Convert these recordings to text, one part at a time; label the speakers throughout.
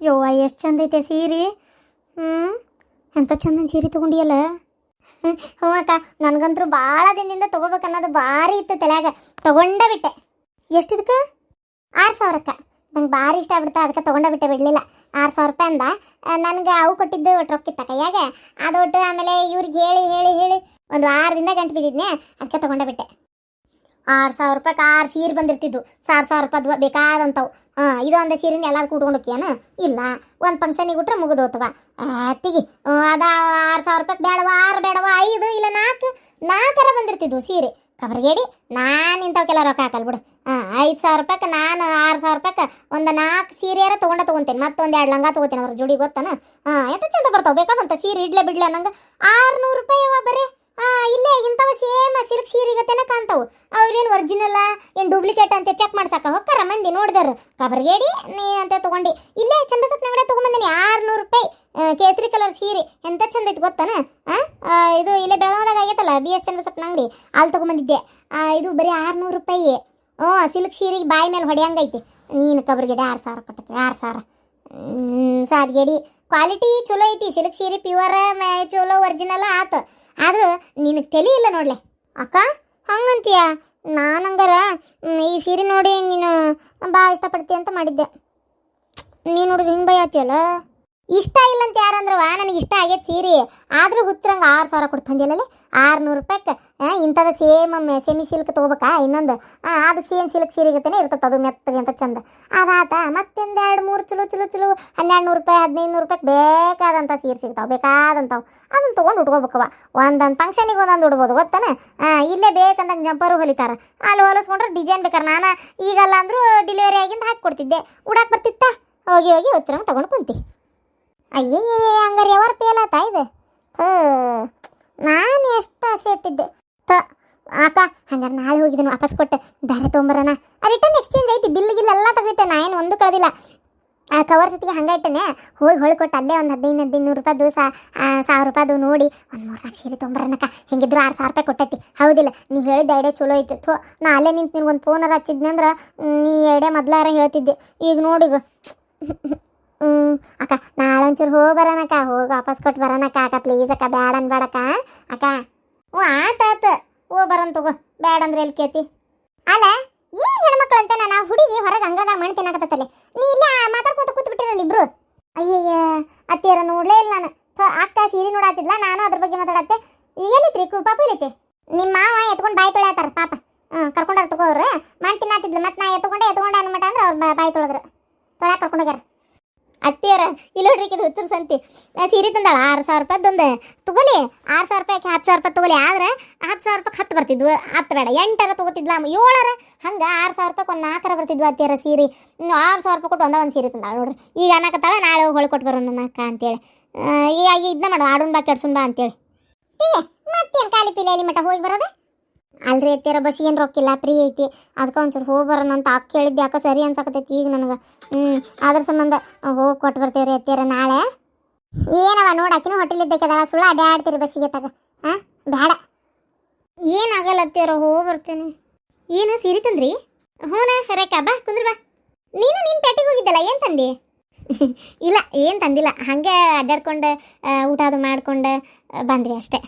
Speaker 1: ಯವ್ವ, ಎಷ್ಟು ಚಂದ ಐತೆ ಸೀರೆ? ಹ್ಞೂ ಎಂಥ ಚಂದ ಸೀರೆ ತೊಗೊಂಡಿಯಲ್ಲ? ಹ್ಞೂ ಅಕ್ಕ ನನಗಂತೂ ಭಾಳ ದಿನದಿಂದ ತೊಗೋಬೇಕು ಅನ್ನೋದು ಭಾರಿ ಇತ್ತು ತಲೆಯಾಗ. ತೊಗೊಂಡೇ ಬಿಟ್ಟೆ. ಎಷ್ಟಿದಕ್ಕೆ ಆರು ಸಾವಿರಕ್ಕ. ನಂಗೆ ಭಾರಿ ಇಷ್ಟ ಆಗ್ಬಿಡ್ತಾ, ಅದಕ್ಕೆ ತೊಗೊಂಡೇ ಬಿಟ್ಟೆ, ಬಿಡಲಿಲ್ಲ. ಆರು ಸಾವಿರ ರೂಪಾಯಿ ಅಂದ. ನನಗೆ ಅವು ಕೊಟ್ಟಿದ್ದು ಒಟ್ಟು ರೊಕ್ಕಿತ್ತ ಕೈಯಾಗ ಅದೊಟ್ಟು ಆಮೇಲೆ ಇವ್ರಿಗೆ ಹೇಳಿ ಹೇಳಿ ಹೇಳಿ. ಒಂದು ವಾರದಿಂದ ಗಂಟು ಬಿದ್ದಿದ್ನೆ, ಅದಕ್ಕೆ ತೊಗೊಂಡೇ ಬಿಟ್ಟೆ. ಆರು ಸಾವಿರ ರೂಪಾಯಿಗೆ ಆರು ಸೀರೆ ಬಂದಿರ್ತಿದ್ವು. ಸಾವಿರ ಸಾವಿರ ರೂಪಾಯಿ ಬೇಕಾದಂಥವು ಹಾಂ ಒಂದು ಸೀರೆನ ಎಲ್ಲಾದ್ರು ಕೂಟ್ಕೊಂಡೋಕ್ಯಾನ ಇಲ್ಲ. ಒಂದು ಫಂಕ್ಷನಿಗೆ ಬಿಟ್ರೆ ಮುಗಿದೋತವ ಅತ್ತಿಗೆ ಅದ ಆರು ಸಾವಿರ ರೂಪಾಯಿ ಬೇಡವ, ಆರು ಬೇಡವ, ಐದು, ಇಲ್ಲ ನಾಲ್ಕು, ನಾಲ್ಕರ ಬಂದಿರ್ತಿದ್ವು ಸೀರೆ. ಕಬರ್ಗೇಡಿ, ನಾನು ಇಂಥವಕ್ಕೆಲ್ಲ ರೊಕ್ಕ ಹಾಕಲ್ಲ ಬಿಡು. ಹಾಂ ಐದು ಸಾವಿರ ರೂಪಾಯ್ಗೆ ನಾನು ಆರು ಸಾವಿರ ರೂಪಾಯ್ಗೆ ಒಂದು ನಾಲ್ಕು ಸೀರೆಯಾರ ತೊಗೊಂಡ ತೊಗೊಂತೇನೆ. ಮತ್ತೊಂದು ಎರಡು ಲಂಗ ತೊಗೋತೀನಿ. ಅವ್ರ ಜೋಡಿ ಗೊತ್ತಾನ? ಹಾಂ ಎಂತ ಚಂದ ಬರ್ತಾವೆ? ಬೇಕಾದಂತ ಸೀರೆ, ಇಡ್ಲೆ, ಬಿಡ್ಲೆ ನಂಗೆ ಆರುನೂರು ರೂಪಾಯಿ ಅವ ಬರೀ. ಇಲ್ಲೇ ಇಂಥವು ಸೇಮ್ ಸಿಲ್ಕ್ ಸೀರೆಗತೆನ ಕಾಣ್ತಾವು ಅವ್ರೇನು ಒರಿಜಿನಲ್ ಏನು ಡೂಪ್ಲಿಕೇಟ್ ಅಂತ ಚೆಕ್ ಮಾಡ್ಸಕ ಹೊಕ್ಕಾರ ಮಂದಿ ನೋಡಿದಾರ ಕಬರ್ಗೇಡಿ ನೀ ಅಂತ ತಗೊಂಡಿ. ಇಲ್ಲೇ ಚಂದ್ರಸಪ್ನ ಅಂಗಡಿ ತೊಗೊಂಬಂದಿನಿ, ಆರುನೂರು ರೂಪಾಯಿ ಕೇಸರಿ ಕಲರ್ ಸೀರೆ. ಎಂತ ಚಂದ ಐತಿ ಗೊತ್ತಾನ ಇದು ಇಲ್ಲೇ ಬೆಳಗಾವದಾಗ ಆಗೈತಲ್ಲ ಬಿ ಎಸ್ ಚಂದ್ರಸಪ್ನ ಅಂಗಡಿ ಅಲ್ಲಿ ತೊಗೊಂಬಂದಿದ್ದೆ. ಇದು ಬರೀ ಆರ್ನೂರು ರೂಪಾಯಿ. ಹ್ಞೂ ಸಿಲ್ಕ್ ಸೀರೆಗೆ ಬಾಯಿ ಮೇಲೆ ಹೊಡೆಯಂಗೈತಿ. ನೀನು ಕಬರ್ಗೇಡಿ ಆರು ಸಾವಿರ ಕೊಟ್ಟತಿ, ಆರು ಸಾವಿರ. ಸಾದ್ಗೇಡಿ. ಕ್ವಾಲಿಟಿ ಚಲೋ ಐತಿ ಸಿಲ್ಕ್ ಸೀರೆ ಪ್ಯೂರ್ ಚಲೋ ಒರಿಜಿನಲ್ ಆತು. ಆದ್ರೂ ನಿನಗೆ ತಲೆ ಇಲ್ಲ ನೋಡ್ಲೆ. ಅಕ್ಕ, ಹಂಗಂತೀಯ? ನಾನು ಹಂಗಾರ ಈ ಸೀರೆ ನೋಡಿ ನೀನು ಭಾಳ ಇಷ್ಟಪಡ್ತೀಯ ಅಂತ ಮಾಡಿದ್ದೆ. ನೀನು ನೋಡಿದ್ರೆ ಹಿಂಗೆ ಭಯ ಆತೀಯಲ್ಲ ಇಷ್ಟ ಇಲ್ಲ ಅಂತ ಯಾರಂದ್ರವ ನನಗೆ ಇಷ್ಟ ಆಗೈತೆ ಸೀರೆ. ಆದರೂ ಹುಚ್ಚರಂಗ ಆರು ಸಾವಿರ ಕೊಟ್ಟು ತಂದಿಲ್ಲಲ್ಲಿ ಆರುನೂರು ರೂಪಾಯ್ಗೆ ಇಂಥದ್ದು ಸೇಮ್ ಸೆಮಿ ಸಿಲ್ಕ್ ತೊಗೋಬೇಕಾ? ಇನ್ನೊಂದು. ಅದು ಸೇಮ್ ಸಿಲ್ಕ್ ಸೀರೆಗತೆನೇ ಇರ್ತದೆ ಅದು ಮೆತ್ತಗೆ ಅಂತ ಚಂದ. ಅದಾತ, ಮತ್ತೊಂದು ಎರಡು, ಮೂರು ಚಲೋ ಚಲೋ ಚಲೋ, ಹನ್ನೆರಡು ನೂರು ರೂಪಾಯಿ, ಹದಿನೈದು ನೂರು ರೂಪಾಯಿಗೆ ಬೇಕಾದಂಥ ಸೀರೆ ಸಿಗ್ತಾವೆ, ಬೇಕಾದಂಥವು. ಅದನ್ನು ತೊಗೊಂಡು ಉಟ್ಕೋಬೇಕವ ಒಂದೊಂದು ಫಂಕ್ಷನಿಗೆ ಒಂದೊಂದು ಉಡ್ಬೋದು, ಗೊತ್ತಾನೆ? ಇಲ್ಲೇ ಬೇಕಂದಂಗೆ ಜಂಪರು ಹೊಲಿತಾರ. ಅಲ್ಲಿ ಹೊಲಿಸ್ಕೊಂಡ್ರೆ ಡಿಸೈನ್ ಬೇಕಾರೆ. ನಾನು ಈಗಲ್ಲ ಅಂದರೂ ಡಿಲಿವರಿ ಆಗಿಂದ ಹಾಕಿ ಕೊಡ್ತಿದ್ದೆ ಉಡಾಕ್ ಬರ್ತಿತ್ತ? ಹೋಗಿ ಹೋಗಿ ಹೊತ್ತಿರಂಗೆ ತೊಗೊಂಡು ಕುಂತಿ. ಅಯ್ಯೇ ಹಂಗಾರೆ ಯಾವಾರ ಪೇಲ್ ಆತ ಇದು? ನಾನು ಎಷ್ಟು ಆಸೆ ಇಟ್ಟಿದ್ದೆ. ತ ಆತ, ಹಂಗಾರೆ ನಾಳೆ ಹೋಗಿದ್ದೀನಿ ವಾಪಸ್ ಕೊಟ್ಟೆ ಬೇರೆ ತೊಗೊಂಬರೋಣ. ರಿಟರ್ನ್ ಎಕ್ಸ್ಚೇಂಜ್ ಐತಿ ಬಿಲ್ ಗಿಲ್ ಎಲ್ಲ ತೆಗಿಟ್ಟೆ ನಾ ಏನು ಒಂದು ಕಳೆದಿಲ್ಲ. ಆ ಕವರ್ ಜೊತೆಗೆ ಹಂಗೆ ಇಟ್ಟನೆ, ಹೋಗಿ ಹೊಳ್ಕೊಟ್ಟು ಅಲ್ಲೇ ಒಂದು ಹದಿನೈದು ಹದಿನೈದು ನೂರು ರೂಪಾಯಿ ಸಾ ಸಾವಿರ ರೂಪಾಯ್ದು ನೋಡಿ, ಒಂದು ಮೂರು ನಾಲ್ಕು ಸೀರೆ ತೊಂಬರನಕ ಹೆಂಗಿದ್ರು ಆರು ಸಾವಿರ ರೂಪಾಯಿ ಕೊಟ್ಟೈತಿ. ಹೌದಿಲ್ಲ, ನೀ ಹೇಳಿದ ಐಡಿಯಾ ಚಲೋ ಐತಿ. ಥೋ, ನಾ ಅಲ್ಲೇ ನಿಂತು ನಿನ್ಗೆ ಒಂದು ಫೋನರ ಹಚ್ಚಿದ್ನಂದ್ರೆ ನೀ ಐಡಿಯಾ ಮೊದ್ಲಾರ ಹೇಳ್ತಿದ್ದೆ. ಈಗ ನೋಡಿಗ. ಹ್ಞೂ ಅಕ್ಕ, ನಾಳೆ ಒಂಚೂರು ಹೋಗಿ ಬರೋಣಕ್ಕ ಹೋಗಿ ವಾಪಸ್ ಕೊಟ್ಟು ಬರೋಣಕ್ಕ ಅಕ್ಕ. ಪ್ಲೀಸ್ ಅಕ್ಕ, ಬ್ಯಾಡ ಅನ್ಬೇಡಕ್ಕ. ಅಕ್ಕ, ಹ್ಞೂ, ಆತ ಆತ. ಓ ಬರೋಣ ತಗೋ. ಬ್ಯಾಡ ಅಂದ್ರೆ ಎಲ್ಲಿ ಕೇತಿ? ಅಲ್ಲ, ಏನು ಹೆಣ್ಮಕ್ಳು ಅಂತ ನಾನು ಹುಡುಗಿ ಹೊರಗೆ ಅಂಗಳದಾಗ ಮಣ್ಣು ತಿನ್ನಕತ್ತಲ್ಲಿ ನೀ ಇಲ್ಲ ಮಾತಾಡ್ಕೊತ ಕೂತ್ ಬಿಟ್ಟಿರಲ್ಲ ಇಬ್ರು? ಅಯ್ಯಯ್ಯ ಅತ್ತಿಯರ ನೋಡ್ಲೇ ಇಲ್ಲ ನಾನು. ಅಕ್ಕ ಸೀರೆ ನೋಡಾತಿದ್ಲ, ನಾನು ಅದ್ರ ಬಗ್ಗೆ ಮಾತಾಡತ್ತೆ. ಎಲ್ಲಿತ್ರಿ? ಕೂ, ಪಾಪ ಎಲ್ಲಿತ್ತು? ನಿಮ್ಮ ಮಾವ ಎತ್ಕೊಂಡು ಬಾಯಿ ತೊಳ್ಯಾತಾರ, ಪಾಪ. ಹ್ಞೂ, ಕರ್ಕೊಂಡಾರ ತಗೋರು ಮಣ್ಣು ತಿನ್ನಾತಿದ್ಲು, ಮತ್ತೆ ನಾ ಎತ್ಕೊಂಡೆ ಎತ್ಕೊಂಡೆ ಅನ್ಮಟ ಅಂದ್ರೆ ಅವ್ರು ಬಾಯಿ ತೊಳೆದ್ರು. ತೊಳ್ಯಾಕ ಕರ್ಕೊಂಡೋಗ್ಯಾರ ಅತ್ತಿಯರ, ಇಲ್ಲಿ ನೋಡ್ರಿ ಇದು ಹುಚ್ಚರು ಸಂತಿ. ಸೀರೆ ತಂದಾಳ, ಆರು ಸಾವಿರ ರೂಪಾಯ್ದೊಂದು ತಗೋಲಿ ಆರು ಸಾವಿರ ರೂಪಾಯಿ ಹತ್ತು ಸಾವಿರ ರೂಪಾಯಿ ತಗೋಲಿ ಆದ್ರೆ ಹತ್ತು ಸಾವಿರ ರೂಪಾಯಿ ಹತ್ತು ಬರ್ತಿದ್ವು, ಹತ್ತು ಬೇಡ. ಎಂಟರ ತಗೋತಿದ್ಲ ಏಳರ? ಹಂಗೆ ಆರು ಸಾವಿರ ರೂಪಾಯಿ ಒಂದು ನಾಲ್ಕರ ಬರ್ತಿದ್ವು ಅತ್ತಿಯರ ಸೀರೆ. ಆರು ಸಾವಿರ ರೂಪಾಯಿ ಕೊಟ್ಟು ಒಂದೇ ಒಂದು ಸೀರೆ ತಂದಾಳ ನೋಡ್ರಿ. ಈಗ ಅನ್ನಕತ್ತಾಳ, ನಾಳೆ ಹೋಗಿ ಹೊಳಿ ಕೊಟ್ಟು ಬರೋಣ ಅಕ್ಕ ಅಂತೇಳಿ. ಈಗ ಇದನ್ನ ಮಾಡು ಆಡೋಣ ಬಾ ಕೆಡ್ಸುನ್ ಬಾ ಅಂತೇಳಿ. ಮತ್ತೇನು ಖಾಲಿ ಪಿಲೆಯಲ್ಲಿ ಮಠ ಹೋಗಿ ಬರೋದು? ಅಲ್ರಿ ಎತ್ತಿರ ಬಸ್ ಏನು ರೊಕ್ಕಿಲ್ಲ ಫ್ರೀ ಐತಿ. ಅದಕ್ಕೆ ಒಂಚೂರು ಹೋಗಿ ಬರೋಣ ಅಂತ ಅಕ್ಕ ಹೇಳಿದ್ದೆ ಯಾಕೆ ಸರಿ ಅನ್ಸಕತ್ತೈತಿ ಈಗ ನನಗೆ. ಹ್ಞೂ ಅದ್ರ ಸಂಬಂಧ ಹೋಗಿ ಕೊಟ್ಟು ಬರ್ತೀವಿ ರೀ ಎತ್ತಿರ ನಾಳೆ. ಏನವ ನೋಡಾಕಿನೂ ಹೋಟೆಲಿದ್ದಕ್ಕದಳ ಸುಳ್ಳು ಅಡ್ಡಾಡ್ತೀರಿ ಬಸ್ಸಿಗೆ ತಗ. ಹಾಂ ಬೇಡ ಏನಾಗಲ್ಲ ಅತ್ತಿಯರ, ಹೋಗಿ ಬರ್ತೇನೆ. ಏನು, ಸೀರೆ ತಂದ್ರಿ? ಹ್ಞೂನ ರೇಖಾ, ಬಾ, ಕುಂದ್ರ ಬಾ. ನೀನು ನಿನ್ನ ಪೇಟೆಗೆ ಹೋಗಿದ್ದಲ್ಲ, ಏನು ತಂದಿ? ಇಲ್ಲ, ಏನು ತಂದಿಲ್ಲ. ಹಾಗೆ ಅಡ್ಡಾಡ್ಕೊಂಡು ಊಟ ಅದು ಮಾಡ್ಕೊಂಡು ಬಂದ್ವಿ ಅಷ್ಟೇ.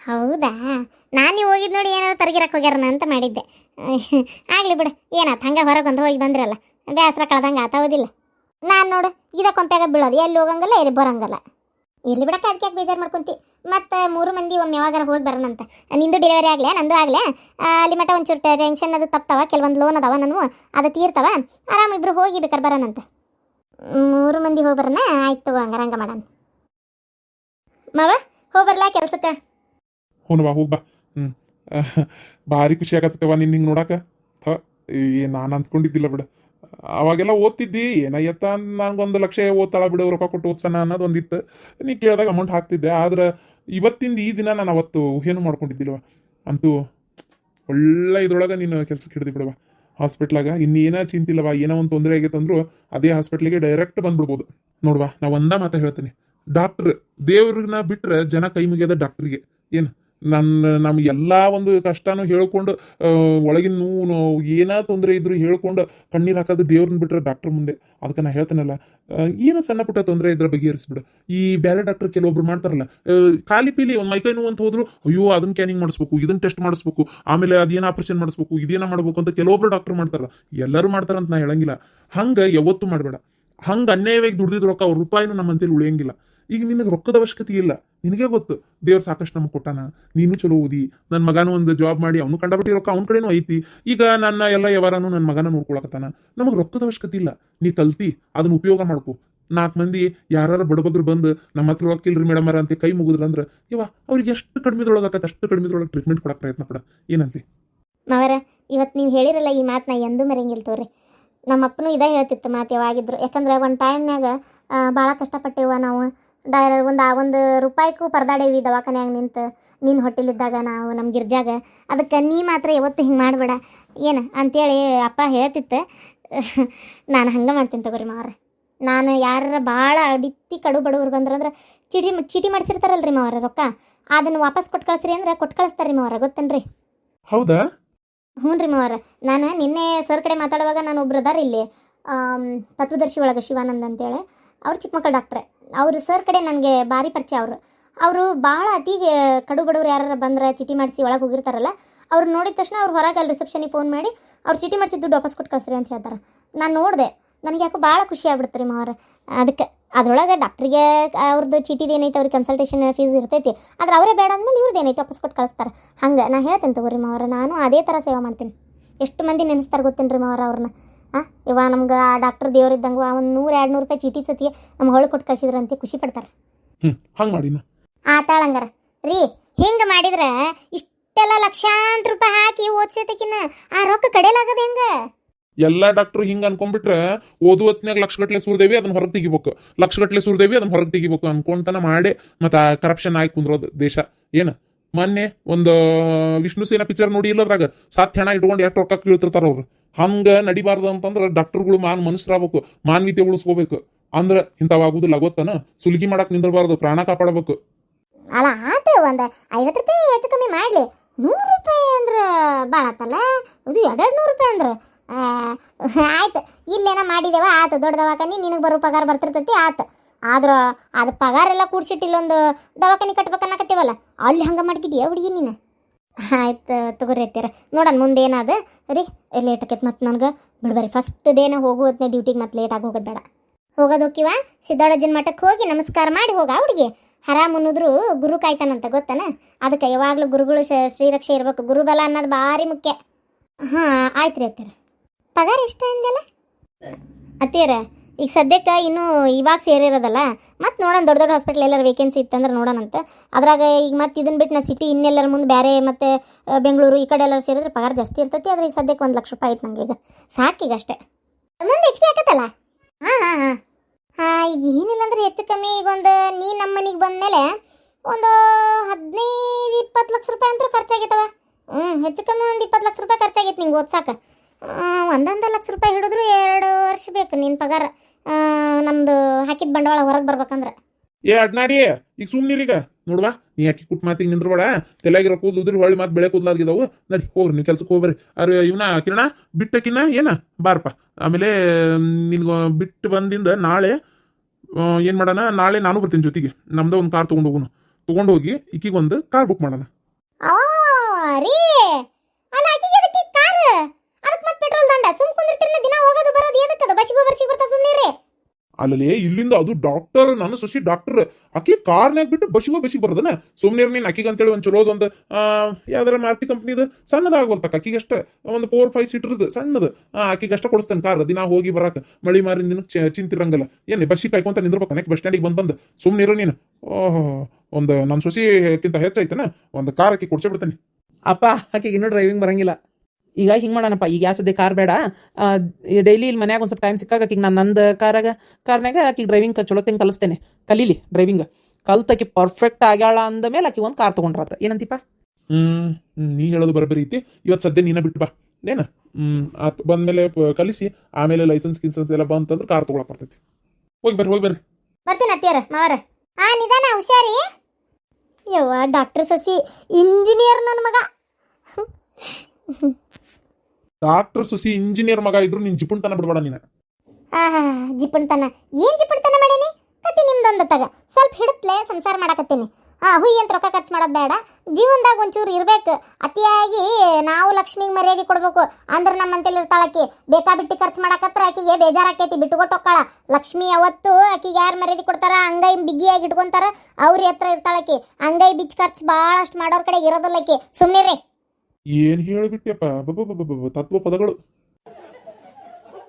Speaker 1: ಹೌದಾ? ನಾನು ನೀವು ಹೋಗಿದ್ದು ನೋಡಿ ಏನಾದ್ರು ತರಗಿರಕ್ಕೆ ಹೋಗ್ಯಾರನ ಅಂತ ಮಾಡಿದ್ದೆ. ಆಗಲಿ ಬಿಡು ಏನಾಯ್ತು ಹಂಗೆ ಹೊರಗೆ ಬಂದು ಹೋಗಿ ಬಂದ್ರಲ್ಲ ಬೇಸರ ಕಳ್ದಂಗೆ ಆತಾವುದಿಲ್ಲ ನಾನು ನೋಡು, ಇದ ಕೊಂಪ್ಯಾಗ ಬೀಳೋದು, ಎಲ್ಲಿ ಹೋಗಂಗಲ್ಲ, ಎಲ್ಲಿ ಬರೋಂಗಲ್ಲ. ಇಲ್ಲಿ ಬಿಡಕ್ಕೆ ಅದಕ್ಕೆ ಯಾಕೆ ಬೇಜಾರು ಮಾಡ್ಕೊಂತಿ? ಮತ್ತು ಮೂರು ಮಂದಿ ಒಮ್ಮೆ ಯಾವಾಗಾರ ಹೋಗಿ ಬರೋಣಂತ. ನಿಂದು ಡೆಲಿವರಿ ಆಗಲೇ, ನಂದು ಆಗಲೇ? ಅಲ್ಲಿ ಮಟ್ಟ ಒಂಚೂರು ಟೆನ್ಷನ್ ಅದು ತಪ್ತಾವ, ಕೆಲವೊಂದು ಲೋನ್ ಅದಾವ ನಾನು ಅದು ತೀರ್ತವ? ಆರಾಮ ಇಬ್ಬರು ಹೋಗಿ ಬೇಕಾರೆ ಬರೋಣಂತ. ಮೂರು ಮಂದಿ ಹೋಗಿ ಬರೋಣ, ಆಯ್ತು ಹಂಗಾರ ಹಂಗೆ ಮಾಡೋಣ. ಮಾವ, ಹೋಗಿ ಬರಲಾ ಕೆಲ್ಸಕ್ಕೆ?
Speaker 2: ಹ್ಞೂ ಬಾ ಹೋಗಿ ಬಾ. ಹ್ಞೂ ಭಾರಿ ಖುಷಿ ಆಗತ್ತವ ನಿನ್ನ ಹಿಂಗೆ ನೋಡಕ್ಕೆ ಥ, ಏ, ನಾನು ಅಂದ್ಕೊಂಡಿದ್ದಿಲ್ಲ ಬಿಡು. ಅವಾಗೆಲ್ಲ ಓದ್ತಿದ್ದಿ ಏನಾಯತ್ತ ನನಗೊಂದು ಲಕ್ಷ ಓದ್ತಾಳ ಬಿಡು ರೊಕ್ಕ ಕೊಟ್ಟು ಓದ್ಸೋಣ ಅನ್ನೋದು ಒಂದಿತ್ತು. ನೀ ಕೇಳಿದಾಗ ಅಮೌಂಟ್ ಹಾಕ್ತಿದ್ದೆ, ಆದ್ರೆ ಇವತ್ತಿಂದ ಈ ದಿನ ನಾನು ಅವತ್ತು ಊಹೆನೂ ಮಾಡ್ಕೊಂಡಿದ್ದಿಲ್ವ? ಅಂತೂ, ಒಳ್ಳೆ ಇದ್ರೊಳಗೆ ನೀನು ಕೆಲ್ಸಕ್ಕೆ ಹಿಡ್ದು ಬಿಡುವ ಹಾಸ್ಪಿಟ್ಲಾಗ ಇನ್ನೇನೋ ಚಿಂತಿಲ್ಲವ ಏನೋ ಒಂದು ತೊಂದರೆ ಆಗೈತೆ ಅಂದ್ರು ಅದೇ ಹಾಸ್ಪಿಟ್ಲಿಗೆ ಡೈರೆಕ್ಟ್ ಬಂದ್ಬಿಡ್ಬೋದು. ನೋಡ್ವಾ, ನಾ ಒಂದ ಮಾತ ಹೇಳ್ತೀನಿ. ಡಾಕ್ಟ್ರ್, ದೇವ್ರನ್ನ ಬಿಟ್ರೆ ಜನ ಕೈ ಮುಗಿಯೋದ ಡಾಕ್ಟ್ರಿಗೆ. ಏನು? ನನ್ನ ನಮ್ಮ ಎಲ್ಲ ಒಂದು ಕಷ್ಟನೂ ಹೇಳ್ಕೊಂಡು ಒಳಗಿನ ನೋವು ನೋವು ಏನ ತೊಂದರೆ ಇದ್ರು ಹೇಳ್ಕೊಂಡು ಕಣ್ಣೀರು ಹಾಕೋದು ದೇವ್ರನ್ನ ಬಿಟ್ರೆ ಡಾಕ್ಟರ್ ಮುಂದೆ. ಅದಕ್ಕೆ ನಾ ಹೇಳ್ತೇನಲ್ಲ ಏನೋ ಸಣ್ಣ ಪುಟ್ಟ ತೊಂದರೆ ಇದ್ರೆ ಬಗೆಹರಿಸ್ಬಿಡು ಈ ಬೇರೆ ಡಾಕ್ಟರ್ ಕೆಲವೊಬ್ರು ಮಾಡ್ತಾರಲ್ಲ ಖಾಲಿ ಪೀಲಿ ಒಂದು ಮೈಕೈ ನೋವು ಅಂತ ಹೋದ್ರು, ಅಯ್ಯೋ ಅದನ್ನ ಕ್ಯಾನಿಂಗ್ ಮಾಡಿಸ್ಬೇಕು ಇದನ್ನ ಟೆಸ್ಟ್ ಮಾಡಿಸ್ಬೇಕು, ಆಮೇಲೆ ಅದೇನು ಆಪರೇಷನ್ ಮಾಡಿಸ್ಬೇಕು, ಇದೇನ ಮಾಡ್ಬೇಕು ಅಂತ ಕೆಲವೊಬ್ರು ಡಾಕ್ಟರ್ ಮಾಡ್ತಾರಲ್ಲ, ಎಲ್ಲರೂ ಮಾಡ್ತಾರಂತ ನಾ ಹೇಳಂಗಿಲ್ಲ. ಹಂಗೆ ಯಾವತ್ತೂ ಮಾಡಬೇಡ. ಹಂಗೆ ಅನ್ಯಾಯವಾಗಿ ದುಡ್ದಿದ್ ರೊಕ್ಕ ಅವ್ರ ರೂಪಾಯಿನೂ ನಮ್ಮಂತೇಲಿ ಉಳಿಯಂಗಿಲ್ಲ. ಈಗ ನಿನಗೆ ರೊಕ್ಕದ ಅವಶ್ಯಕತೆ ಇಲ್ಲ. ನಿನಗೆ ಗೊತ್ತು, ದೇವ್ರ ಸಾಕಷ್ಟು ನಮಗೆ ಕೊಟ್ಟಾನ. ನೀನು ಚಲೋ ಓದಿ ನನ್ನ ಮಗನೂ ಒಂದು ಜಾಬ್ ಮಾಡಿ, ಅವನು ಕಂಡಬಿಟ್ಟು ರೊಕ್ಕ ಅವ್ನ ಕಡೆನೂ ಐತಿ. ಈಗ ನನ್ನ ಎಲ್ಲ ವ್ಯವಹಾರನು ನನ್ನ ಮಗನ ನೋಡ್ಕೊಳಕತ್ತಾನ. ನಮಗೆ ರೊಕ್ಕದ ಅವಶ್ಯಕತೆ ಇಲ್ಲ. ನೀ ಕಲ್ತಿ, ಅದನ್ನ ಉಪಯೋಗ ಮಾಡ್ಕೊ. ನಾಲ್ಕು ಮಂದಿ ಯಾರು ಬಡಬಗ್ರು ಬಂದು, ನಮ್ಮ ಹತ್ರ ರೊಕ್ಕ ಇಲ್ರಿ ಅರ ಅಂತ ಕೈ ಮುಗಿದ್ರ ಅಂದ್ರೆ ಇವ ಅವ್ರಿಗೆ ಎಷ್ಟು ಕಡಿಮೆದೊಳಗೆ ಆಗತ್ತೆ ಅಷ್ಟು ಕಡಿಮೆದೊಳಗೆ ಟ್ರೀಟ್ಮೆಂಟ್ ಕೊಡಕ್ಕೆ ಪ್ರಯತ್ನ ಪಡ. ಏನಂತಿ?
Speaker 1: ಮಾವರ, ಇವತ್ತು ನೀವು ಹೇಳಿರಲ್ಲ ಈ ಮಾತನ್ನ ಎಂದೂ ಮರೆಯಂಗಿಲ್ಲ ತೋರಿ ನಮ್ಮ ಅಪ್ಪನೂ ಇದೇ ಹೇಳ್ತಿತ್ತು ಮಾತು ಯಾವಾಗಿದ್ರು. ಯಾಕಂದ್ರೆ ಒಂದು ಟೈಮ್ನಾಗ ಭಾಳ ಕಷ್ಟಪಟ್ಟೇವ ನಾವು. ಡೈರ ಒಂದು ಆ ಒಂದು ರೂಪಾಯಿಗೂ ಪರದಾಡೇವಿ ದವಾಖಾನ್ಯಾಗ ನಿಂತು ನೀನು ಹೊಟ್ಟೆಲಿದ್ದಾಗ ನಾವು ನಮ್ಮ ಗಿರ್ಜಾಗ. ಅದಕ್ಕೆ ನೀ ಮಾತ್ರ ಯಾವತ್ತು ಹಿಂಗೆ ಮಾಡಬೇಡ. ಏನು ಅಂತೇಳಿ ಅಪ್ಪ ಹೇಳ್ತಿತ್ತು. ನಾನು ಹಂಗೆ ಮಾಡ್ತೀನಿ ತಗೋರಿ ಮಾವ್ರೆ. ನಾನು ಯಾರ ಭಾಳ ಅಡಿತ್ತಿ ಕಡು ಬಡವ್ರು ಬಂದ್ರಂದ್ರೆ ಚೀಟಿ ಚೀಟಿ ಮಾಡಿಸಿರ್ತಾರಲ್ರಿ ಮಾವರ ರೊಕ್ಕ. ಅದನ್ನು ವಾಪಸ್ ಕೊಟ್ಟು ಕಳಿಸ್ರಿ ಅಂದ್ರೆ ಕೊಟ್ಟು ಕಳಿಸ್ತಾರ್ರಿ ಮಾವರ ಗೊತ್ತೇನ್ರಿ?
Speaker 2: ಹೌದಾ?
Speaker 1: ಹ್ಞೂ ರೀ ಮಾವರ. ನಾನು ನಿನ್ನೆ ಸರ್ ಕಡೆ ಮಾತಾಡುವಾಗ ನಾನು ಒಬ್ರು ಅದಾರ ಇಲ್ಲಿ ತತ್ವದರ್ಶಿ ಒಳಗೆ ಶಿವಾನಂದ್ ಅಂತೇಳಿ. ಅವ್ರು ಚಿಕ್ಕ ಮಕ್ಕಳ ಡಾಕ್ಟ್ರೆ. ಅವ್ರು ಸರ್ ಕಡೆ ನನಗೆ ಭಾರಿ ಪರಿಚಯ ಅವರು. ಅವರು ಭಾಳ ಅತಿ ಕಡು ಬಡವ್ರು ಯಾರು ಬಂದ್ರೆ ಚೀಟಿ ಮಾಡಿಸಿ ಒಳಗೆ ಹೋಗಿರ್ತಾರಲ್ಲ, ಅವ್ರು ನೋಡಿದ ತಕ್ಷಣ ಅವ್ರು ಹೊರಗೆ ಅಲ್ಲಿ ರಿಸೆಪ್ಷನಿಗೆ ಫೋನ್ ಮಾಡಿ ಅವ್ರು ಚೀಟಿ ಮಾಡಿಸಿ ದುಡ್ಡು ವಾಪಸ್ ಕೊಟ್ಟು ಕಳಿಸ್ರಿ ಅಂತ ಹೇಳ್ತಾರೆ. ನಾನು ನೋಡಿದೆ, ನನಗೆ ಯಾಕೋ ಭಾಳ ಖುಷಿ ಆಗ್ಬಿಡ್ತಾರೆ ಮಾವರ. ಅದಕ್ಕೆ ಅದರೊಳಗೆ ಡಾಕ್ಟ್ರಿಗೆ ಅವ್ರದ್ದು ಚೀಟಿದು ಏನೈತೆ, ಅವ್ರಿಗೆ ಕನ್ಸಲ್ಟೇಷನ್ ಫೀಸ್ ಇರ್ತೈತಿ. ಆದ್ರೆ ಅವರೇ ಬೇಡ ಅಂದ್ಮೇಲೆ ಇವ್ರದ್ದು ಏನೈತೆ ವಾಪಸ್ ಕೊಟ್ಟು ಕಳಿಸ್ತಾರೆ. ಹಂಗೆ ನಾನು ಹೇಳ್ತೇನೆ ತಗೋರಿ ಮಾವರ, ನಾನು ಅದೇ ಥರ ಸೇವೆ ಮಾಡ್ತೀನಿ. ಎಷ್ಟು ಮಂದಿ ನೆನೆಸ್ತಾರೆ ಗೊತ್ತೇನು ರೀ ಮಾವರ ಅವ್ರನ್ನ ಹಾಂ ಇವ ನಮ್ಗೆ ಆ ಡಾಕ್ಟರ್ ದೇವ್ರಿದ್ದಂಗೆ ಒಂದು ನೂರು ಎರಡು ನೂರು ರೂಪಾಯಿ ಚೀಟಿ ಸತಿಗೆ ನಮ್ಮ ಹೊಳು ಕೊಟ್ಟು ಕಳ್ಸಿದ್ರಂತೆ ಖುಷಿ ಪಡ್ತಾರೆ.
Speaker 2: ಹ್ಞೂ ಹಂಗೆ ಮಾಡಿನ?
Speaker 1: ಆತಾಳಂಗಾರ. ರೀ ಹಿಂಗೆ ಮಾಡಿದ್ರೆ ಇಷ್ಟೆಲ್ಲ ಲಕ್ಷಾಂತರ ರೂಪಾಯಿ ಹಾಕಿ ಓದ್ಸೇತಕಿನ್ನ ಆ ರೊಕ್ಕ ಕಡೆಯಲಾಗದ ಹೆಂಗ?
Speaker 2: ಎಲ್ಲ ಡಾಕ್ಟ್ರು ಹಿಂಗ ಅನ್ಕೊಂಡ್ಬಿಟ್ರೆ ಓದು ಹೊತ್ನ್ಯಾಗ ಲಕ್ಷಗಟ್ಲೆ ಸುರ್ದೇವಿ ಅದನ್ನ ಹೊರಗೆ ತೆಗಿಬೇಕು. ಲಕ್ಷಗಟ್ಲೆ ಸುರ್ದೇವಿ ಅದನ್ನ ಹೊರಗೆ ತೆಗಿಬೇಕು ಅನ್ಕೊಂತನ ಮಾಡಿ. ಮತ್ತೆ ಕರಪ್ಷನ್ ಆಗಿ ಕುಂದ್ರೋದು ದೇಶ. ಏನು? ಮೊನ್ನೆ ಒಂದು ವಿಷ್ಣು ಸೇನಾ ಪಿಕ್ಚರ್ ನೋಡಿ ಇಲ್ಲದ್ರಾಗ ಸಾತ್ ಹೆಣ ಇಟ್ಕೊಂಡು ಎಷ್ಟು ರೊಕ್ಕ ಕೀಳ್ತಿರ್ತಾರ ಅವ್ರು. ಹಂಗ ನಡಿಬಾರ್ದು ಅಂತಂದ್ರೆ ಡಾಕ್ಟರ್ಗಳು ಮಾನ್ ಮನುಷ್ಯರಾಗಬೇಕು ಮಾನವೀಯತೆ ಉಳಿಸ್ಕೋಬೇಕು. ಅಂದ್ರೆ ಇಂಥವಾಗುದಿಲ್ಲ, ಗೊತ್ತನ? ಸುಲ್ಗಿ ಮಾಡಕ್ ನಿಂದಿರಬಾರ್ದು, ಪ್ರಾಣ ಕಾಪಾಡಬೇಕು.
Speaker 1: ಅಲ್ಲ, ಆತು ಒಂದು ಐವತ್ತು ರೂಪಾಯಿ ಹೆಚ್ಚು ಕಮ್ಮಿ ಮಾಡಲಿ. ನೂರು ರೂಪಾಯಿ ಅಂದ್ರೆ ಭಾಳ ಆತಲ್ಲ? ಅದು ಎರಡೆರಡು ನೂರು ರೂಪಾಯಿ ಅಂದ್ರೆ. ಆಯ್ತು, ಇಲ್ಲೇನ ಮಾಡಿದೇವ, ಆತು, ದೊಡ್ಡ ದವಾಖಾನಿ, ನಿನಗೆ ಬರೋ ಪಗಾರ ಬರ್ತಿರ್ತೈತಿ, ಆತು. ಆದ್ರೆ ಅದು ಪಗಾರ ಎಲ್ಲ ಕೂಡ್ಸಿಟ್ಟು ಇಲ್ಲೊಂದು ದವಾಖಾನಿ ಕಟ್ಬೇಕನ್ನಕತ್ತೀವಲ್ಲ ಅಲ್ಲಿ ಹಂಗೆ ಮಾಡ್ಕಿಟ್ಟಿಯಾ ಹುಡುಗಿ ನೀನು? ಆಯ್ತು ತಗೋರಿ ಅತ್ತೀರ ನೋಡೋಣ, ಮುಂದೆ ಏನಾದ? ರೀ ಲೇಟ್ ಆಕೈತೆ ಮತ್ತೆ ನನಗೆ. ಬಿಡ್ಬರಿ ಫಸ್ಟ್ ಡೇನ ಹೋಗು ಹೊತ್ನೆ ಡ್ಯೂಟಿಗೆ ಮತ್ತೆ ಲೇಟ್ ಆಗಿ ಹೋಗೋದು ಬೇಡ. ಹೋಗೋದು ಹೋಕಿವ ಸಿದ್ದಾಳಜ್ಜನ ಮಠಕ್ಕೆ ಹೋಗಿ ನಮಸ್ಕಾರ ಮಾಡಿ ಹೋಗ ಹುಡುಗಿ. ಹರಾಮ್ ಅನ್ನೋದ್ರು ಗುರು ಕಾಯ್ತಾನಂತ, ಗೊತ್ತಾನ? ಅದಕ್ಕೆ ಯಾವಾಗಲೂ ಗುರುಗಳು ಶ್ರೀರಕ್ಷೆ ಇರಬೇಕು. ಗುರುಬಲ ಅನ್ನೋದು ಭಾರಿ ಮುಖ್ಯ. ಹಾಂ ಆಯ್ತು ರೀ ಅತ್ತೀರ ಪಗಾರ ಎಷ್ಟು ಅಂದಲ್ಲ ಅತ್ತೀರ ಈಗ ಸದ್ಯಕ್ಕೆ ಇನ್ನೂ ಇವಾಗ ಸೇರಿರೋದಲ್ಲ, ಮತ್ತೆ ನೋಡೋಣ, ದೊಡ್ಡ ದೊಡ್ಡ ಹಾಸ್ಪಿಟ್ಲ್ ಎಲ್ಲರ ವೇಕೆನ್ಸಿ ಇತ್ತಂದ್ರೆ ನೋಡೋಣಂತ ಅದ್ರಾಗ ಈಗ ಮತ್ತೆ ಇದನ್ನ ಬಿಟ್ಟು ನಾ ಸಿಟಿ ಇನ್ನೆಲ್ಲರ ಮುಂದೆ ಬೇರೆ ಮತ್ತೆ ಬೆಂಗಳೂರು ಈ ಕಡೆ ಎಲ್ಲರೂ ಸೇರಿದ್ರೆ ಪಗಾರ ಜಾಸ್ತಿ ಇರ್ತೈತಿ, ಆದ್ರೆ ಈಗ ಸದ್ಯಕ್ಕೆ ಒಂದು ಲಕ್ಷ ರೂಪಾಯಿ ಆಯ್ತು ನಂಗೆ ಈಗ. ಸಾಕೀಗ ಅಷ್ಟೇ. ಮುಂದೆ ಹೆಚ್ಚಿಗೆ ಆಕತ್ತಲ್ಲ? ಹಾಂ ಹಾಂ ಹಾಂ. ಹಾಂ, ಈಗ ಏನಿಲ್ಲ ಅಂದ್ರೆ ಹೆಚ್ಚು ಕಮ್ಮಿ ಈಗ ಒಂದು ನೀ ನಮ್ಮ ಮನೆಗೆ ಬಂದಮೇಲೆ ಒಂದು ಹದಿನೈದು, ಇಪ್ಪತ್ತು ಲಕ್ಷ ರೂಪಾಯಿ ಅಂತೂ ಖರ್ಚಾಗೈತವ. ಹ್ಞೂ ಹೆಚ್ಚು ಕಮ್ಮಿ ಒಂದು ಇಪ್ಪತ್ತು ಲಕ್ಷ ರೂಪಾಯಿ ಖರ್ಚಾಗೈತೆ ನಿಂಗೆ, ಓದ್ಸಾಕ. ಒಂದೊಂದು ಲಕ್ಷ ರೂಪಾಯಿ ಹಿಡಿದ್ರು ಎರಡು ವರ್ಷ ಬೇಕು ನಿನ್ನ ಪಗಾರ. ನಮ್ದು ಹಾಕಿದ ಬಂಡವಾಳ ಹೊರಗೆ ಬರ್ಬೇಕಂದ್ರೆ.
Speaker 2: ಏ ಅಡ್ನಾಡಿ ಈಗ ಸುಮ್ಮನಿರೀಗ ನೋಡ್ವಾ ನೀ ಯಾಕೆ ಕುಟ್ ಮಾತಿಗೆ ನಿಂದ್ರಬೇಡ. ತಲೆಯಾಗಿರೋ ಕೂದಲು ಉದ್ರಿ ಹೊಳ್ಳಿ ಮಾತು ಬೆಳೆ ಕೂದಲಾಗಿದಾವು ನಡಿ ಹೋಗ್ರಿ ನೀವು ಕೆಲ್ಸಕ್ಕೆ ಹೋಗ್ರಿ ಅರೆ ಇವನ ಕಿರಣ ಬಿಟ್ಟಕಿನ ಏನ? ಬಾರಪ್ಪ. ಆಮೇಲೆ ನಿನ್ಗ ಬಿಟ್ಟು ಬಂದಿಂದ ನಾಳೆ ಏನು ಏನ್ ಮಾಡೋಣ? ನಾಳೆ ನಾನು ಬರ್ತೀನಿ ಜೊತೆಗೆ. ನಮ್ದ ಒಂದು ಕಾರ್ ತೊಗೊಂಡು ಹೋಗೋಣ ತೊಗೊಂಡು ಹೋಗಿ ಈಕಿಗೊಂದು ಕಾರ್ ಬುಕ್ ಮಾಡೋಣ
Speaker 1: ಆ, ರೀ ಅಲ್ಲ ಆಕಿಗೆ ಅದಕ್ಕೆ ಕಾರ್ ಅದಕ್ಕೆ ಮತ್ತೆ ಪೆಟ್ರೋಲ್ ದಂಡ ಸುಮ್ ಕುಂದಿರ್ತೀರಿ ದಿನ ಬಸ್ಸಿಗೆ ಬರ್ಸಿಗೆ ಬರ್ತಾ ಸುಮ್ಮನೆ ರೀ
Speaker 2: ಅಲ್ಲಲ್ಲಿ ಇಲ್ಲಿಂದ ಅದು ಡಾಕ್ಟರ್ ನಾನು ಸೊಸಿ ಡಾಕ್ಟರ್ ಆಕಿ ಕಾರ್ನ್ಯಾಗ ಬಿಟ್ಟು ಬಸಿಗೋ ಬಸ್ಸಿಗೆ ಬರೋದನ ಸುಮ್ಮನೆ ನೀನು ಆಕಿಗೆ ಅಂತೇಳಿ ಒಂದು ಚಲೋದೊಂದು ಯಾವ್ದಾರ ಮಾರುತಿ ಕಂಪ್ನಿದು ಸಣ್ಣದಾಗವಲ್ತಕ್ಕ ಆಕಿಗೆ ಅಷ್ಟ ಒಂದು ಫೋರ್ ಫೈವ್ ಸೀಟರ್ದು ಸಣ್ಣದು. ಆ, ಆಕಿಗೆ ಅಷ್ಟ ಕೊಡಿಸ್ತೇನೆ ಕಾರ್ ದಿನ ಹೋಗಿ ಬರಾಕ ಮಳಿ ಮಾರಿನ ದಿನ ಚಿಂತಿರಂಗಲ್ಲ. ಏನ್ ಬಸ್ಸಿಗೆ ಕಾಯ್ಕೊಂತ ನಿಂದ್ರಬೇಕು ನೆಕ್ ಬಸ್ ಸ್ಟ್ಯಾಂಡಿಗೆ ಬಂದ್ ಬಂದು? ಸುಮ್ನೆ ಇರೋ ನೀನು. ಓಹೋ ಒಂದು ನನ್ನ ಸೊಸಿಕ್ಕಿಂತ ಹೆಚ್ಚಾಯ್ತಾನ? ಒಂದು ಕಾರ್ ಆಕಿ ಕೊಡ್ಸೇ ಬಿಡ್ತಾನೆ.
Speaker 3: ಅಪ್ಪ ಅಕ್ಕಿಗೆ ಇನ್ನೂ ಡ್ರೈವಿಂಗ್ ಬರಂಗಿಲ್ಲ. ಈಗ ಹಿಂಗೆ ಮಾಡೋಣಪ್ಪ ಈಗ ಯಾವ ಸದ್ಯ ಕಾರ್ ಬೇಡ. ಡೈಲಿ ಇಲ್ಲಿ ಮನ್ಯಾಗ ಒಂದು ಸ್ವಲ್ಪ ಟೈಮ್ ಸಿಕ್ಕಾಗ ಆಕಿಗೆ ನಾನು ನಂದು ಕಾರಾಗ ಕಾರ್ನಾಗ ಆಕಿಗೆ ಡ್ರೈವಿಂಗ್ ಚಲೋ ತಂಗೆ ಕಲಿಸ್ತೇನೆ. ಕಲೀಲಿ ಡ್ರೈವಿಂಗ್ ಕಲ್ತಾಕಿ ಪರ್ಫೆಕ್ಟ್ ಆಗ್ಯಾಳ ಅಂದ ಮೇಲೆ ಆಕಿ ಒಂದು ಕಾರ್ ತೊಗೊಂಡ್ರಾತ ಏನಂತೀಪ?
Speaker 2: ಹ್ಮ್ ಹ್ಮ್, ನೀ ಹೇಳೋದು ಬರಬರಿ ಐತಿ. ಇವತ್ತು ಸದ್ಯ ನೀನ ಬಿಟ್ಟು ಬಾ ಏನ? ಹ್ಮ್ ಆತು ಬಂದ್ಮೇಲೆ ಪ- ಕಲಿಸಿ ಆಮೇಲೆ ಲೈಸೆನ್ಸ್ ಗಿನ್ಸೆನ್ಸ್ ಎಲ್ಲ ಬಂತಂದ್ರೆ ಕಾರ್ ತಗೊಳಕ್ ಬರ್ತೈತಿ. ಹೋಗಿ ಬರ್ರಿ ಹೋಗಿ ಬರ್ರಿ.
Speaker 1: ಬರ್ತೀನಿ ಅತ್ತಿಯರ ಮಾವರ. ಆ ನಿಧಾನ ಹುಷಾರಿ. ಯವ್ವ ಡಾಕ್ಟರ್ ಸಸಿ ಇಂಜಿನಿಯರ್ ನನ್ನ ಮಗ.
Speaker 2: ಡಾಕ್ಟರ್ ಸುಸಿ ಇಂಜಿನಿಯರ್ ಮಗ ಇದ್ರು ನಿನ್ ಜಿಪುಣ್ತನ ಬಿಡ್ಬೇಡ ನೀನ.
Speaker 1: ಆಹಾ ಜಿಪುಣ್ತನ. ಏನ್ ಜಿಪುಣ್ತನ ಮಾಡೇನಿ? ಕತ್ತಿ ನಿಮ್ದೊಂದು ತಗ. ಸ್ವಲ್ಪ ಹಿಡುತ್ಲೆ ಸಂಸಾರ ಮಾಡಕತ್ತೀನಿ. ಆ, ಹುಯ್ ಅಂತ ರೊಕ್ಕ ಖರ್ಚು ಮಾಡೋದು ಬೇಡ. ಜೀವನದಾಗ ಒಂಚೂರು ಇರ್ಬೇಕು. ಅತಿಯಾಗಿ ನಾವು ಲಕ್ಷ್ಮಿಗೆ ಮರ್ಯಾದೆ ಕೊಡ್ಬೇಕು. ಅಂದ್ರೆ ನಮ್ಮಂತೆಲ್ಲಿ ಇರ್ತಾಳಕಿ ಬೇಕಾಬಿಟ್ಟು ಖರ್ಚು ಮಾಡಕತ್ರ ಆಕಿಗೆ ಬೇಜಾರಾಕೈತಿ ಬಿಟ್ಟುಕೊಟ್ಟು ಹೋಗ್ತಾಳ ಲಕ್ಷ್ಮಿ ಅವತ್ತು ಆಕಿಗೆ ಯಾರು ಮರ್ಯಾದೆ ಕೊಡ್ತಾರ? ಅಂಗೈ ಬಿಗಿಯಾಗಿ ಇಟ್ಕೊಂತಾರ. ಅವ್ರ ಹತ್ರ ಇರ್ತಾಳಕಿ ಅಂಗೈ ಬಿಚ್ಚು ಖರ್ಚು ಭಾಳಷ್ಟು ಮಾಡೋರ್ ಕಡೆ ಇರೋದಿಲ್ಲಕಿ ಸುಮ್ಮನಿರಿ
Speaker 2: ಏನ್ ಹೇಳಿಬಿಟ್ಟೆಪ್ಪ ಬಬ್ಬ ತತ್ವ ಪದಗಳು